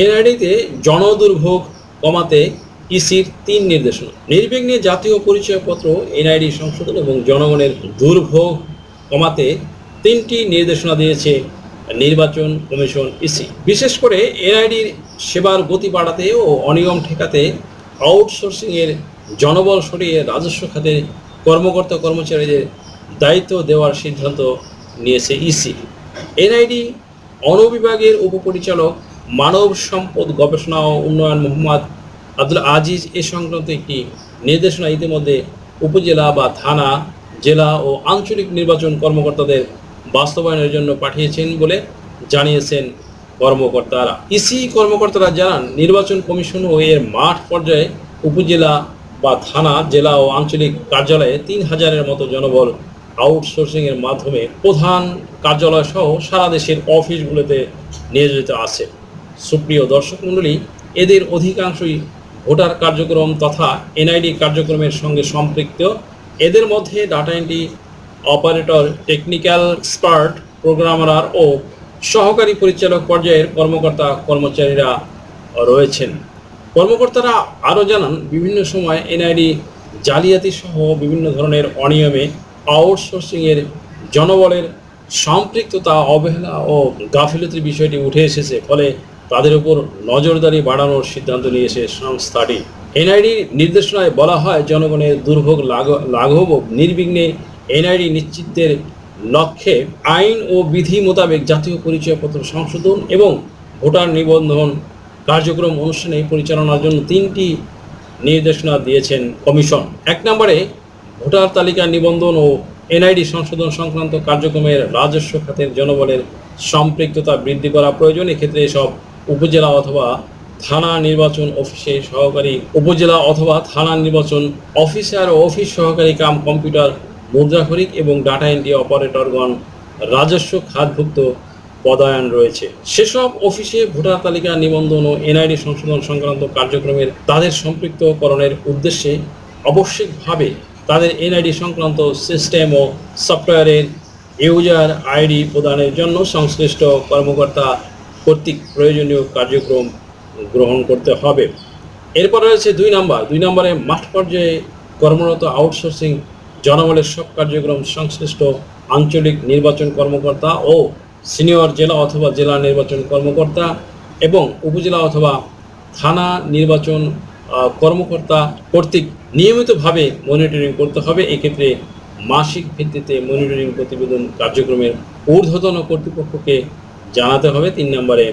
এনআইডিতে জনদুর্ভোগ কমাতে ইসির তিন নির্দেশনা। নির্বিঘ্নে জাতীয় পরিচয়পত্র, এনআইডি সংশোধন এবং জনগণের দুর্ভোগ কমাতে তিনটি নির্দেশনা দিয়েছে নির্বাচন কমিশন ইসি। বিশেষ করে এনআইডির সেবার গতি বাড়াতে ও অনিয়ম ঠেকাতে আউটসোর্সিংয়ের জনবল সরিয়ে রাজস্ব খাতে কর্মকর্তা কর্মচারীদের দায়িত্ব দেওয়ার সিদ্ধান্ত নিয়েছে ইসি। এনআইডি অনুবিভাগের উপপরিচালক মানব সম্পদ গবেষণা ও উন্নয়ন মোহাম্মদ আব্দুল আজিজ এ সংক্রান্ত একটি নির্দেশনা ইতিমধ্যে উপজেলা বা থানা, জেলা ও আঞ্চলিক নির্বাচন কর্মকর্তাদের বাস্তবায়নের জন্য পাঠিয়েছেন বলে জানিয়েছেন কর্মকর্তারা। ইসি কর্মকর্তারা জানান, নির্বাচন কমিশন ও এর মাঠ পর্যায়ে উপজেলা বা থানা, জেলা ও আঞ্চলিক কার্যালয়ে তিন হাজারের মতো জনবল আউটসোর্সিংয়ের মাধ্যমে প্রধান কার্যালয় সহ সারা দেশের অফিসগুলোতে নিয়োজিত আছে। সুপ্রিয় দর্শক মণ্ডলী, এদের অধিকাংশই ভোটার কার্যক্রম তথা এনআইডি কার্যক্রমের সঙ্গে সম্পৃক্ত। এদের মধ্যে data entry operator technical expert programmer ও সহকারী পরিচালক পর্যায়ের কর্মকর্তা কর্মচারীরা রয়েছেন। কর্মকর্তারা আরও জানান, বিভিন্ন সময় এনআইডি জালিয়াতি সহ বিভিন্ন ধরনের অনিয়মে আউটসোর্সিংয়ের জনবলের সম্পৃক্ততা, অবহেলা ও গাফিলতির বিষয়টি উঠে এসেছে। ফলে তাদের উপর নজরদারি বাড়ানোর সিদ্ধান্ত নিয়েছে সংস্থাটি। এনআইডি নির্দেশনায় বলা হয়, জনগণের দুর্ভোগ লাঘব নির্বিঘ্নে এনআইডি নিশ্চিতের লক্ষ্যে আইন ও বিধি মোতাবেক জাতীয় পরিচয়পত্র সংশোধন এবং ভোটার নিবন্ধন কার্যক্রম অনুষ্ঠানে পরিচালনার জন্য তিনটি নির্দেশনা দিয়েছেন কমিশন। এক নম্বরে, ভোটার তালিকা নিবন্ধন ও এনআইডি সংশোধন সংক্রান্ত কার্যক্রমের রাজস্ব খাতের জনবলের সম্পৃক্ততা বৃদ্ধি করা প্রয়োজন। এক্ষেত্রে সব উপজেলা অথবা থানা নির্বাচন অফিসে সহকারী উপজেলা অথবা থানা নির্বাচন অফিসার ও অফিস সহকারী কাম কম্পিউটার মুদ্রাক্ষরিক এবং ডাটা এন্ট্রি অপারেটরগণ রাজস্ব খাতভুক্ত পদায়ন রয়েছে। সেসব অফিসে ভোটার তালিকা নিবন্ধন ও এনআইডি সংশোধন সংক্রান্ত কার্যক্রমের তাদের সম্পৃক্তকরণের উদ্দেশ্যে আবশ্যিকভাবে তাদের এনআইডি সংক্রান্ত সিস্টেম ও সফটওয়্যারের ইউজার আইডি প্রদানের জন্য সংশ্লিষ্ট কর্মকর্তা কর্তৃক প্রয়োজনীয় কার্যক্রম গ্রহণ করতে হবে। এরপর রয়েছে দুই নাম্বার। দুই নম্বরে মাঠ পর্যায়ে কর্মরত আউটসোর্সিং জনবলের সব কার্যক্রম সংশ্লিষ্ট আঞ্চলিক নির্বাচন কর্মকর্তা ও সিনিয়র জেলা অথবা জেলা নির্বাচন কর্মকর্তা এবং উপজেলা অথবা থানা নির্বাচন কর্মকর্তা কর্তৃক নিয়মিতভাবে মনিটরিং করতে হবে। এক্ষেত্রে মাসিক ভিত্তিতে মনিটরিং প্রতিবেদন কার্যক্রমের ঊর্ধ্বতন কর্তৃপক্ষকে জানাতে হবে তিন নম্বরে,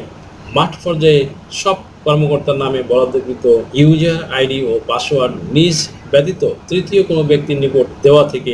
মাঠ পর্যায়ে সব কর্মকর্তার নামে বরাদ্দকৃত ইউজার আইডি ও পাসওয়ার্ড নিজ ব্যতীত তৃতীয় কোনো ব্যক্তির নিকট দেওয়া থেকে